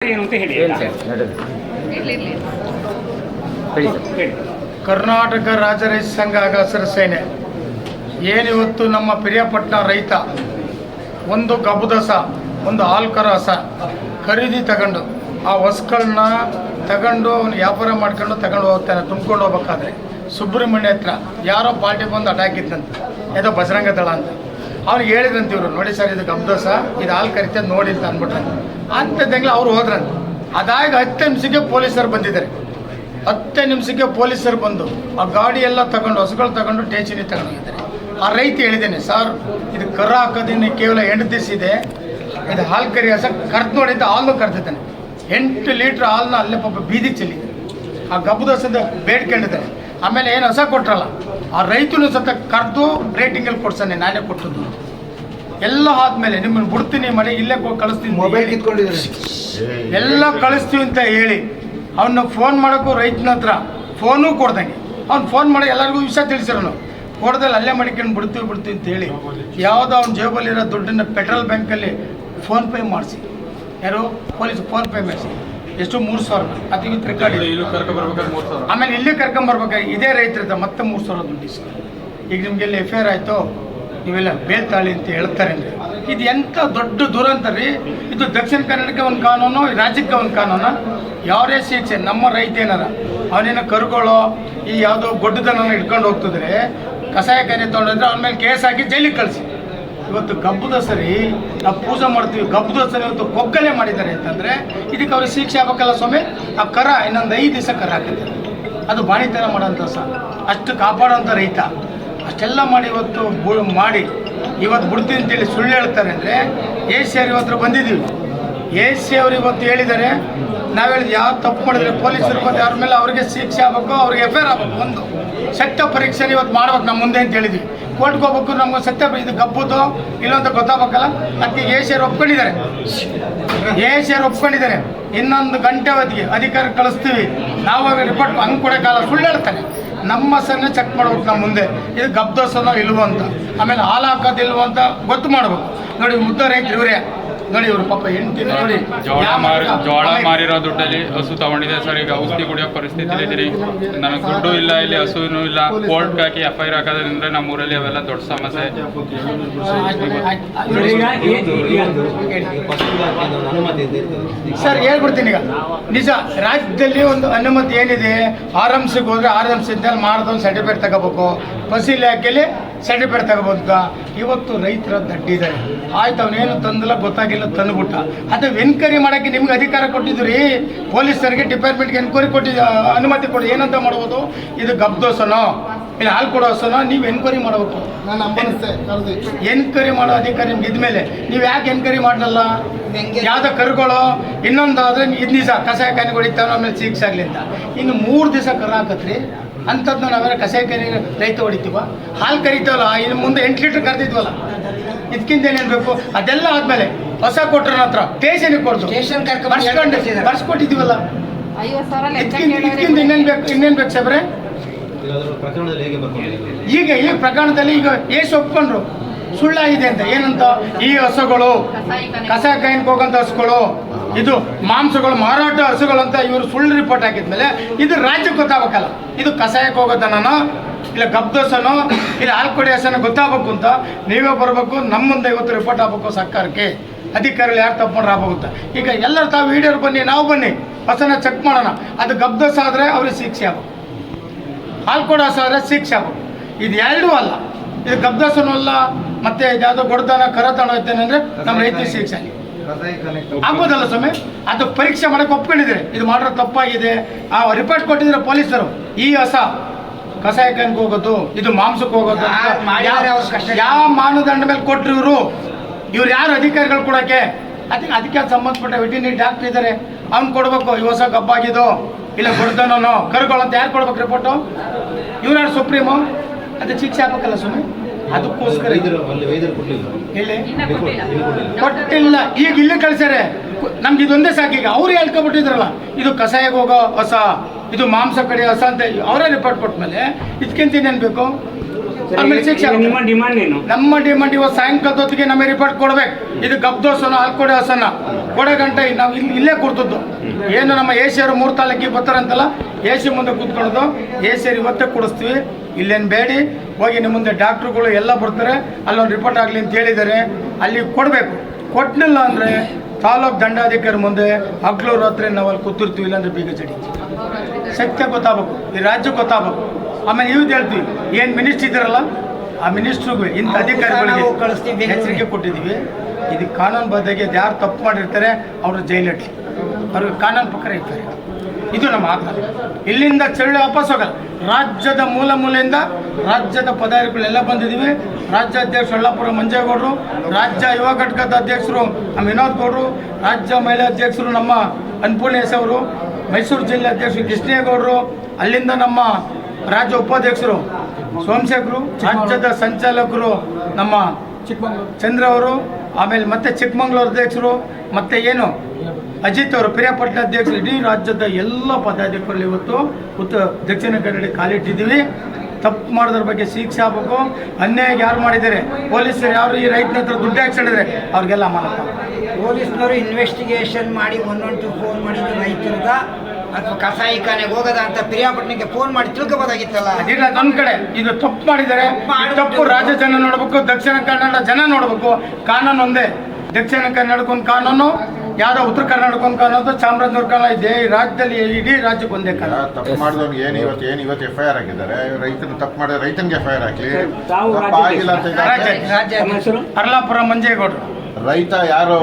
ಏನು ಅಂತ ಹೇಳಿ ಹೇಳಿ ಸರ್ ನಡೆದು ಇರ್ಲಿ ಇರ್ಲಿ. ಹೇಳಿ ಸರ್. ಹೇಳಿ. ಕರ್ನಾಟಕ ರಾಜ್ಯ ರೈತ ಸಂಘ ಹಸಿರು ಸೇನೆ ಏನಿವತ್ತು ನಮ್ಮ ಪ್ರಿಯಪಟ್ಟಣ ರೈತ ಒಂದು ಗಬುದಸ ಒಂದು ಆಲ್ಕರಸ ಹಸ ಖರೀದಿ ತಗೊಂಡು ಆ ಹೊಸ್ಗಳನ್ನ ತಗೊಂಡು ಅವ್ನು ವ್ಯಾಪಾರ ಮಾಡ್ಕೊಂಡು ತಗೊಂಡು ಹೋಗ್ತಾನೆ ತುಂಬ್ಕೊಂಡು ಹೋಗ್ಬೇಕಾದ್ರೆ. ಸುಬ್ರಹ್ಮಣ್ಯ ಹತ್ರ ಯಾರೋ ಪಾರ್ಟಿ ಬಂದು ಅಟ್ಯಾಕ್ ಇತ್ತಂತೆ ಯಾವುದೋ ಬಜರಂಗ ದಳ ಅಂತ. ಅವ್ನಿಗೆ ಹೇಳಿದ್ರಂತ ಇವರು. ನೋಡಿ ಸರ್, ಇದು ಗಬ್ದೋಸ ಇದು ಹಾಲು ಕರಿತದೆ ನೋಡಿ ಅಂತ ಅಂದ್ಬಿಟ್ರೆ. ಅಂಥದ್ದಂಗ್ಲೆ ಅವ್ರು ಹೋದ್ರಂತ ಅದಾಗಿ ಹತ್ತು ನಿಮಿಷಕ್ಕೆ ಪೊಲೀಸರು ಬಂದಿದ್ದಾರೆ. ಹತ್ತು ನಿಮಿಷಕ್ಕೆ ಪೊಲೀಸರು ಬಂದು ಆ ಗಾಡಿ ಎಲ್ಲ ತಗೊಂಡು, ಹೊಸಗಳು ತಗೊಂಡು ಟೇಚಿನಿ ತಗೊಂಡೋಗಿದ್ದಾರೆ. ಆ ರೈತ ಹೇಳಿದ್ದೇನೆ, ಸರ್, ಇದು ಕರ ಹಾಕೋದಿನ ಕೇವಲ ಎಂಟು ದಿವಸ ಇದೆ. ಇದು ಹಾಲು ಕರಿ ಹಸ ಕರ್ದು ನೋಡಿದ್ದ ಹಾಲು ಕರ್ದಿದ್ದಾನೆ. ಎಂಟು ಲೀಟ್ರ್ ಹಾಲನ್ನ ಅಲ್ಲೇ ಪಾಪ ಬೀದಿ ಚೆಲ್ಲಿದೆ ಆ ಗಬ್ಬು ದೋಸದ ಬೇಡ್ಕೊಂಡಿದ್ದಾನೆ. ಆಮೇಲೆ ಏನು ಹೊಸ ಕೊಟ್ರಲ್ಲ? ಆ ರೈತನು ಸತ ಕರೆದು ರೇಟಿಂಗಲ್ಲಿ ಕೊಡ್ಸಾನೆ ನಾನೇ ಕೊಟ್ಟದ್ದು. ಎಲ್ಲ ಆದ್ಮೇಲೆ ನಿಮ್ಮನ್ನು ಬಿಡ್ತೀನಿ ಮನೆ ಇಲ್ಲೇ ಹೋಗಿ ಕಳಿಸ್ತೀನಿ ಮೊಬೈಲ್ ಇಟ್ಕೊಂಡಿದ್ದೀನಿ ಎಲ್ಲ ಕಳಿಸ್ತೀವಿ ಅಂತ ಹೇಳಿ ಅವನ್ನ ಫೋನ್ ಮಾಡೋಕ್ಕೂ ರೈತನ ಹತ್ರ ಫೋನೂ ಕೊಡ್ದಂಗೆ. ಅವ್ನು ಫೋನ್ ಮಾಡಿ ಎಲ್ಲರಿಗೂ ವಿಷಯ ತಿಳಿಸಿರೋನು. ಕೊಡ್ದಲ್ಲಿ ಅಲ್ಲೇ ಮಡಿಕೊಂಡು ಬಿಡ್ತೀವಿ ಬಿಡ್ತೀವಿ ಅಂತ ಹೇಳಿ ಯಾವುದೋ ಅವ್ನ ಜೇಬಲ್ಲಿರೋ ದುಡ್ಡನ್ನು ಪೆಟ್ರೋಲ್ ಬ್ಯಾಂಕಲ್ಲಿ ಫೋನ್ಪೇ ಮಾಡಿಸಿ. ಯಾರು? ಪೊಲೀಸ್ ಫೋನ್ಪೇ ಮಾಡಿಸಿ. ಎಷ್ಟು? ಮೂರು ಸಾವಿರ ಅದು ಇವತ್ತು ರೆಕಾರ್ಡ್ ಇದೆ ಆಮೇಲೆ ಇಲ್ಲಿ ಕರ್ಕೊಂಬರ್ಬೇಕಾದ್ರೆ ಇದೇ ರೈತರ ಮತ್ತೆ ಮೂರು ಸಾವಿರ ದುಡ್ಡು ಈಗ ನಿಮಗೆಲ್ಲ ಎಫ್ ಐ ಆರ್ ಆಯಿತು ನೀವೆಲ್ಲ ಬೇಲ್ ತಾಳಿ ಅಂತ ಹೇಳ್ತಾರೆ ಅಂದ್ರೆ. ಇದು ಎಂಥ ದೊಡ್ಡ ದುರಂತ ರೀ? ಇದು ದಕ್ಷಿಣ ಕನ್ನಡಕ್ಕೆ ಒಂದು ಕಾನೂನು ರಾಜ್ಯಕ್ಕೆ ಒಂದು ಕಾನೂನು. ಯಾವರೇ ಶಿಕ್ಷೆ ನಮ್ಮ ರೈತ ಏನಾರ ಅವನೇನೋ ಕರುಗಳು ಈ ಯಾವುದೋ ಗೊಡ್ಡದನ್ನ ಇಟ್ಕೊಂಡು ಹೋಗ್ತಿದ್ರೆ ಕಸಾಯ ಕನೆ ತೊಗೊಂಡ್ರೆ ಅವನ ಮೇಲೆ ಕೇಸ್ ಹಾಕಿ ಜೈಲಿಗೆ ಕಳಿಸಿ. ಇವತ್ತು ಗಬ್ಬು ದಸರಿ, ನಾವು ಪೂಜೆ ಮಾಡ್ತೀವಿ. ಗಬ್ಬದ ದಸರಿ ಇವತ್ತು ಕೊಗ್ಗಲೆ ಮಾಡಿದ್ದಾರೆ ಅಂತಂದ್ರೆ ಇದಕ್ಕೆ ಅವ್ರಿಗೆ ಶಿಕ್ಷೆ ಆಗ್ಬೇಕಲ್ಲ ಸ್ವಾಮಿ? ಆ ಕರ ಇನ್ನೊಂದು ಐದು ದಿವಸ ಕರ ಹಾಕಿದ್ದಾರೆ ಅದು ಬಾಣಿತನ ಮಾಡೋಂಥ ಸಹ ಅಷ್ಟು ಕಾಪಾಡೋಂಥ ರೈತ. ಅಷ್ಟೆಲ್ಲ ಮಾಡಿ ಇವತ್ತು ಮಾಡಿ. ಇವತ್ತು ಬಿಡ್ತೀನಿ ಅಂತೇಳಿ ಸುಳ್ಳು ಹೇಳ್ತಾರೆ ಅಂದರೆ, ಎ ಸಿ ಅವ್ರು ಇವತ್ತು ಬಂದಿದ್ದೀವಿ. ಎ ಸಿ ಅವರು ಇವತ್ತು ಹೇಳಿದ್ದಾರೆ, ನಾವು ಹೇಳಿದ್ವಿ ಯಾವ ತಪ್ಪು ಮಾಡಿದ್ರೆ ಪೊಲೀಸರು ಬಂದು ಅವ್ರ ಮೇಲೆ ಅವ್ರಿಗೆ ಶಿಕ್ಷೆ ಆಗ್ಬೇಕು, ಅವ್ರಿಗೆ ಎಫ್ ಐ ಆರ್ ಆಗ್ಬೇಕು ಒಂದು. ಸೆಟ್ಟ ಪರೀಕ್ಷೆ ಇವತ್ತು ಮಾಡ್ಬೇಕು ನಮ್ಮ ಮುಂದೆ ಅಂತ ಹೇಳಿದ್ವಿ. ಕೋರ್ಟ್ಗೆ ಹೋಗ್ಬೇಕು ನಮ್ಗೆ ಸತ್ಯ ಇದು ಗಬ್ಬುದು ಇಲ್ಲಂತ ಗೊತ್ತಾಗಬೇಕಲ್ಲ? ಅದಕ್ಕೆ ಅವ್ರು ಒಪ್ಕೊಂಡಿದ್ದಾರೆ. ಸಿ ಒಪ್ಕೊಂಡಿದ್ದಾರೆ. ಇನ್ನೊಂದು ಗಂಟೆ ಹೊತ್ತಿಗೆ ಅಧಿಕಾರ ಕಳಿಸ್ತೀವಿ. ನಾವು ರಿಪೋರ್ಟ್ ಹಂಗೆ ಕಾಲ ಸುಳ್ಳು ಹೇಳ್ತಾರೆ ನಮ್ಮ ಸನ್ನ ಚೆಕ್ ಮಾಡ್ಬೇಕು ನಮ್ಮ ಮುಂದೆ. ಇದು ಗಬ್ದೋಸನೋ ಇಲ್ವೋ ಅಂತ. ಆಮೇಲೆ ಹಾಲು ಹಾಕೋದಿಲ್ವೋ ಅಂತ ಗೊತ್ತು ಮಾಡ್ಬೇಕು. ನೋಡಿ ಮುದ್ದ ರೈತರು ಇವರೇ. ನೋಡಿ ಇವರು ಪಾಪ ನೋಡಿ ಜೋಳ ಮಾರಿ ಜೋಳ ಮಾರಿರೋ ದುಡ್ಡಲ್ಲಿ ಹಸು ತಗೊಂಡಿದೆ ಸರ್. ಈಗ ಔಷಧಿ ಕುಡಿಯೋ ಪರಿಸ್ಥಿತಿ ಇದ್ದೀನಿ ನನಗೆ ದುಡ್ಡು ಇಲ್ಲ ಇಲ್ಲಿ ಹಸುನೂ ಇಲ್ಲ. ಕೋರ್ಟ್ ಹಾಕಿ ಎಫ್ ಐ ಆರ್ ಹಾಕೋದ್ರಿಂದ ನಮ್ಮ ಊರಲ್ಲಿ ಅವೆಲ್ಲ ದೊಡ್ಡ ಸಮಸ್ಯೆ. ಸರ್ ಹೇಳ್ಬಿಡ್ತೀನಿ ಈಗ. ನಿಜ ರಾಜ್ಯದಲ್ಲಿ ಒಂದು ಅನುಮತಿ ಏನಿದೆ? ಆರ್ ಎಂ ಸಿಗೆ ಹೋದ್ರೆ ಆರ್ ಎಂ ಸಿ ಮಾಡಿದವ್ನು ಸರ್ಟಿಫಿಕೇಟ್ ತಗೋಬೇಕು. ಬಸ್ ಇಲಾಖೆಯಲ್ಲಿ ಸರ್ಟಿಫಿಕೇಟ್ ತಗೋಬೋದ ಇವತ್ತು ರೈತರ ದಡ್ಡಿದ್ದಾರೆ ಆಯ್ತು, ಅವನೇನು ತಂದಿಲ್ಲ, ಗೊತ್ತಾಗಿಲ್ಲ, ತಂದುಬಿಟ್ಟ. ಅದು ಎನ್ಕ್ವೈರಿ ಮಾಡೋಕ್ಕೆ ನಿಮ್ಗೆ ಅಧಿಕಾರ ಕೊಟ್ಟಿದ್ರಿ ಪೊಲೀಸರಿಗೆ ಡಿಪಾರ್ಟ್ಮೆಂಟ್ಗೆ ಎನ್ಕ್ವೈರಿ ಕೊಟ್ಟಿದ್ದ, ಅನುಮತಿ ಕೊಡಿ, ಏನಂತ ಮಾಡ್ಬೋದು? ಇದು ಗಬ್ದೋಸನೋ? ಇಲ್ಲ ಹಾಲು ಕೊಡೋ ಹಸುನ ನೀವು ಎನ್ಕ್ವೈರಿ ಮಾಡಬೇಕು. ನಾನು ಅಂಬನಿಸ್ತೆ ಕರೆದು ಎನ್ಕ್ವೈರಿ ಮಾಡೋ ಅಧಿಕಾರ ನಿಮ್ಗೆ ಇದ್ಮೇಲೆ ನೀವು ಯಾಕೆ ಎನ್ಕ್ವೈರಿ ಮಾಡಲ್ಲ ಯಾವ್ದೋ ಕರುಗಳು ಇನ್ನೊಂದಾದ್ರೆ ಇದು ನಿಜ ಕಸಾಯ ಖಾನೆ ಹೊಡಿತಾವ ಆಮೇಲೆ ಸಿಕ್ಸ್ ಆಗ್ಲಿ ಅಂತ ಇನ್ನು ಮೂರು ದಿವಸ ಕರು ಹಾಕತ್ರಿ ಅಂಥದ್ದು ನಾವೆಲ್ಲ ಕಸಾಯ ಕರಿ ರೈತ ಹೊಡಿತೀವ? ಹಾಲು ಕರಿತೀವಲ್ಲ ಇನ್ನು ಮುಂದೆ ಎಂಟು ಲೀಟ್ರ್ ಕರೆದಿದ್ವಲ್ಲ? ಇದಕ್ಕಿಂತ ಏನೇನು ಬೇಕು ಅದೆಲ್ಲ ಆದ್ಮೇಲೆ ಹೊಸ ಕೊಟ್ರ ಹತ್ರ ಸ್ಟೇಷನ್ ಕೊಡ್ತು ಸ್ಟೇಷನ್ ಕರ್ಕೊಂಡ್ ಬರ್ಸ್ಕೊಂಡು ಬರ್ಸ್ಕೊಟ್ಟಿದ್ದೀವಲ್ಲ? ಇದಕ್ಕಿಂತ ಇನ್ನೇನು ಬೇಕು ಇನ್ನೇನು ಬೇಕು ಸಾಬ್ರೆ ಪ್ರಕರಣದಲ್ಲಿ ಈಗ ಈ ಪ್ರಕರಣದಲ್ಲಿ ಈಗ ಏಸು ಒಪ್ಕೊಂಡ್ರು. ಸುಳ್ಳಾಗಿದೆ ಅಂತ. ಏನಂತ? ಈ ಹಸುಗಳು ಕಸ ಕೈನ್ ಹೋಗಂತ ಹಸುಗಳು, ಇದು ಮಾಂಸಗಳು, ಮಾರಾಟ ಹಸುಗಳು ಅಂತ ಇವರು ಸುಳ್ಳು ರಿಪೋರ್ಟ್ ಹಾಕಿದ್ಮೇಲೆ ಇದು ರಾಜ್ಯಕ್ಕೆ ಗೊತ್ತಾಗಬೇಕಲ್ಲ. ಇದು ಕಸಾಯಕ್ಕೆ ಹೋಗೋದನೋ ಇಲ್ಲ ಗಬ್ದೋಸನೋ ಇಲ್ಲ ಆಲ್ಕೊಡಿ ಹಸನ ಗೊತ್ತಾಗಬೇಕು ಅಂತ ನೀವೇ ಬರಬೇಕು, ನಮ್ಮ ಮುಂದೆ ಇವತ್ತು ರಿಪೋರ್ಟ್ ಆಗಬೇಕು ಸರ್ಕಾರಕ್ಕೆ. ಅಧಿಕಾರಿಗಳು ಯಾರು ತಪ್ಪು ಮಾಡ್ರೆ ಆಗುತ್ತೆ ಈಗ ಎಲ್ಲರೂ ತಾವು ವೀಡಿಯೋರು ಬನ್ನಿ, ನಾವು ಬನ್ನಿ. ಹಸನ ಚೆಕ್ ಮಾಡೋಣ. ಅದು ಗಬ್ದೋಸ ಆದರೆ ಅವ್ರಿಗೆ ಶಿಕ್ಷೆ ಆಗಬೇಕು ಹಾಲು ಕೊಡೋ ಆದರೆ ಶಿಕ್ಷೆ ಆಗಬೇಕು ಇದು ಎರಡೂ ಅಲ್ಲ. ಇದು ಗಬ್ದಾಸನೂ ಅಲ್ಲ ಮತ್ತೆ ಇದ್ಯಾವುದೋ ಗೊಡ್ದಾನ ಕರತಾಣ ಅಂದರೆ ನಮ್ಮ ರೈತ ಶಿಕ್ಷೆ ಆಗಿ ಆಗ್ಬೋದಲ್ಲ ಸ್ವಾಮಿ? ಅದು ಪರೀಕ್ಷೆ ಮಾಡಕ್ಕೆ ಒಪ್ಕೊಂಡಿದ್ದಾರೆ ಇದು ಮಾಡೋ ತಪ್ಪಾಗಿದೆ. ಆ ರಿಪೋರ್ಟ್ ಕೊಟ್ಟಿದ್ರೆ ಪೊಲೀಸರು. ಈ ಹೊಸ ಕಸಾಯಕಂಗೆ ಹೋಗೋದು ಇದು ಮಾಂಸಕ್ಕೆ ಹೋಗೋದು ಯಾವ- ಮಾನದಂಡ ಮೇಲೆ ಕೊಟ್ರು ಇವರು? ಇವ್ರು ಯಾರು ಅಧಿಕಾರಿಗಳು ಕೊಡೋಕ್ಕೆ ಅದಕ್ಕೆ ಅದಕ್ಕೆ ಸಂಬಂಧಪಟ್ಟ ವೆಟಿನರಿ ಡಾಕ್ಟರ್ ಇದ್ದಾರೆ. ಅವ್ನು ಕೊಡ್ಬೇಕು, ಈ ಹೊಸ ಗಬ್ಬಾಗಿದ್ದು ಇಲ್ಲ ಕೊಡ್ತಾನೋ ಕರ್ಕೊಳ್ಳಂತ ಯಾರು ಕೊಡ್ಬೇಕು ರಿಪೋರ್ಟು ಇವ್ರ ಸುಪ್ರೀಮು? ಅದ ಶಿಕ್ಷೆ ಆಗ್ಬೇಕಲ್ಲ ಸುಮ್ಮನೆ ಅದಕ್ಕೋಸ್ಕರ ಕೊಟ್ಟಿಲ್ಲ. ಈಗ ಇಲ್ಲಿ ಕಳ್ಸ್ಯಾರೆ. ನಮ್ಗೆ ಇದೊಂದೇ ಸಾಕೀಗ ಅವ್ರು ಹೇಳ್ಕೊಬಿಟ್ಟಿದ್ರಲ್ಲ. ಇದು ಕಷಾಯಕ್ಕೆ ಹೋಗೋ ಹೊಸ, ಇದು ಮಾಂಸ ಕಡೆ ಹೊಸ ಅಂತ ಅವರೇ ರಿಪೋರ್ಟ್ ಕೊಟ್ಮೇಲೆ ಇದಕ್ಕಿಂತ ಏನೇನು ಬೇಕು? ಆಮೇಲೆ ನಿಮ್ಮ ಡಿಮಾಂಡ್ ಏನು? ನಮ್ಮ ಡಿಮಾಂಡ್ ಇವತ್ತು ಸಾಯಂಕಾಲದ ಹೊತ್ತಿಗೆ ನಮಗೆ ರಿಪೋರ್ಟ್ ಕೊಡ್ಬೇಕು. ಇದು ಗಬ್ದೋಸನ ಹಲ್ಕೊಡೆ ಹಸನ. ಕೊಡೆ ಗಂಟೆ ನಾವು ಇಲ್ಲಿ ಇಲ್ಲೇ ಕೂರ್ತದ್ದು ಏನು ನಮ್ಮ ಏಷ್ಯರು ಮೂರು ತಾಲೂಕಿಗೆ ಬರ್ತಾರಂತಲ್ಲ ಏಷ್ಯ ಸಿ ಮುಂದೆ ಕೂತ್ಕೊಳ್ಳೋದು. ಎ ಸಿ ಇವತ್ತೇ ಕೊಡಿಸ್ತೀವಿ. ಇಲ್ಲೇನು ಬೇಡಿ. ಹೋಗಿ ನಿಮ್ಮ ಮುಂದೆ ಡಾಕ್ಟ್ರುಗಳು ಎಲ್ಲ ಬರ್ತಾರೆ. ಅಲ್ಲೊಂದು ರಿಪೋರ್ಟ್ ಆಗಲಿ ಅಂತ ಹೇಳಿದ್ದಾರೆ. ಅಲ್ಲಿ ಕೊಡಬೇಕು. ಕೊಟ್ಟಲಿಲ್ಲ ಅಂದರೆ ತಾಲೂಕು ದಂಡಾಧಿಕಾರಿ ಮುಂದೆ ಹಗ್ಲೂರು ಹತ್ರ ನಾವು ಅಲ್ಲಿ ಕೂತಿರ್ತೀವಿ ಇಲ್ಲಾಂದ್ರೆ ಬೀಗ ಚಡಿ ಸತ್ಯ ಗೊತ್ತಾಗಬೇಕು. ಈ ರಾಜ್ಯ ಗೊತ್ತಾಗಬೇಕು. ಆಮೇಲೆ ಇವ್ದು ಹೇಳ್ತೀವಿ ಏನು ಮಿನಿಸ್ಟ್ರ್ ಇದ್ದಾರಲ್ಲ ಆ ಮಿನಿಸ್ಟ್ರಿಗೂ ಇಂಥ ಅಧಿಕಾರಿಗಳಿಗೆ ಎಚ್ಚರಿಕೆ ಕೊಟ್ಟಿದ್ದೀವಿ. ಇದು ಕಾನೂನು ಬದ್ಧಗೆ ಯಾರು ತಪ್ಪು ಮಾಡಿರ್ತಾರೆ ಅವರು ಜೈಲಿಟ್ಲಿ. ಅವ್ರಿಗೆ ಕಾನೂನು ಪ್ರಕಾರ ಇರ್ತಾರೆ. ಇದು ನಮ್ಮ ಆಗ್ರಹ. ಇಲ್ಲಿಂದ ಚಳ್ಳಿ ವಾಪಸ್ ಹೋಗಲ್ಲ. ರಾಜ್ಯದ ಮೂಲ ಮೂಲೆಯಿಂದ ರಾಜ್ಯದ ಪದಾಧಿಕಾರಿಗಳೆಲ್ಲ ಬಂದಿದ್ದೀವಿ. ರಾಜ್ಯಾಧ್ಯಕ್ಷರು ಯಳ್ಳಾಪುರ ಮಂಜೇಗೌಡರು ರಾಜ್ಯ ಯುವ ಘಟಕದ ಅಧ್ಯಕ್ಷರು ನಮ್ಮ ವಿನೋದ್ ಗೌಡರು ರಾಜ್ಯ ಮಹಿಳಾ ಅಧ್ಯಕ್ಷರು ನಮ್ಮ ಅನ್ಪೂರ್ಣೇಶ್ ಅವರು ಮೈಸೂರು ಜಿಲ್ಲೆ ಅಧ್ಯಕ್ಷರು ಕೃಷ್ಣೇಗೌಡರು ಅಲ್ಲಿಂದ ನಮ್ಮ ರಾಜ್ಯ ಉಪಾಧ್ಯಕ್ಷರು, ಸೋಮಶೇಖರು, ರಾಜ್ಯದ ಸಂಚಾಲಕರು, ನಮ್ಮ ಚಂದ್ರ ಅವರು, ಆಮೇಲೆ ಮತ್ತೆ ಚಿಕ್ಕಮಂಗ್ಳೂರು ಅಧ್ಯಕ್ಷರು, ಮತ್ತೆ ಏನು? ಅಜಿತ್ ಅವರು, ಪ್ರಿಯಾಪಟ್ಟಣ ಅಧ್ಯಕ್ಷರು, ಇಡೀ ರಾಜ್ಯದ ಎಲ್ಲ ಪದಾಧಿಕಾರಿಗಳು ಇವತ್ತು ಉತ್ತ ದಕ್ಷಿಣ ಕನ್ನಡ ಕಾಲಿಟ್ಟಿದ್ದೀವಿ. ತಪ್ಪು ಮಾಡೋದ್ರ ಬಗ್ಗೆ ಶಿಕ್ಷೆ ಆಗಬೇಕು. ಅನ್ಯಾಯ ಯಾರು ಮಾಡಿದ್ದಾರೆ? ಪೊಲೀಸರು ಯಾರು ಈ ರೈತನ ಹತ್ರ ದುಡ್ಡು ಹಾಕ್ಸಿಡಿದ್ರೆ ಅವ್ರಿಗೆಲ್ಲ ಅಮಾನತ ಪೊಲೀಸ್ನವರು ಇನ್ವೆಸ್ಟಿಗೇಷನ್ ಮಾಡಿ ಒನ್ ಒನ್ ಟು ಫೋನ್ ಮಾಡಿದ್ರು ರೈತರದ. ಅಥವಾ ಕಸಾಯಿಖಾನೆಗೆ ಹೋಗದ ಅಂತ ಪ್ರಿಯಾಪಟ್ಟಣಕ್ಕೆ ಫೋನ್ ಮಾಡಿ ತಿಳ್ಕೋಬೋದಾಗಿತ್ತಲ್ಲ? ಅದಿಲ್ಲ ನನ್ನ ಕಡೆ ಇದು ತಪ್ಪು ಮಾಡಿದ್ದಾರೆ. ಈ ತಪ್ಪು ರಾಜ್ಯ ಜನ ನೋಡಬೇಕು ದಕ್ಷಿಣ ಕನ್ನಡ ಜನ ನೋಡಬೇಕು. ಕಾನೂನು ಒಂದೇ. ದಕ್ಷಿಣ ಕನ್ನಡಕ್ಕೊಂದು ಕಾನೂನು ಯಾವ್ದೋ ಉತ್ತರ ಕರ್ನಾಟಕಕ್ಕೊಂದು ಕಾನೂನು ಚಾಮರಾಜನಗರ ಕಾನೂನು ಇದೆ ಈ ರಾಜ್ಯದಲ್ಲಿ ಇಡೀ ರಾಜ್ಯಕ್ಕೆ ಒಂದೇ ಕಾನೂನು. ತಪ್ಪು ಮಾಡಿದವ್ರು ಏನು ಇವತ್ತು ಏನು ಇವತ್ತು ಎಫ್ ಐ ಆರ್ ಆಗಿದ್ದಾರೆ ರೈತನ ತಪ್ಪು ಮಾಡಿದ ರೈತನಿಗೆ ಎಫ್ ಐ ಆರ್ ಹಾಕಲಿ ಆಗಿಲ್ಲ ಅಂತ ಮಂಜೇಗೌಡರು. ರೈತ ಯಾರು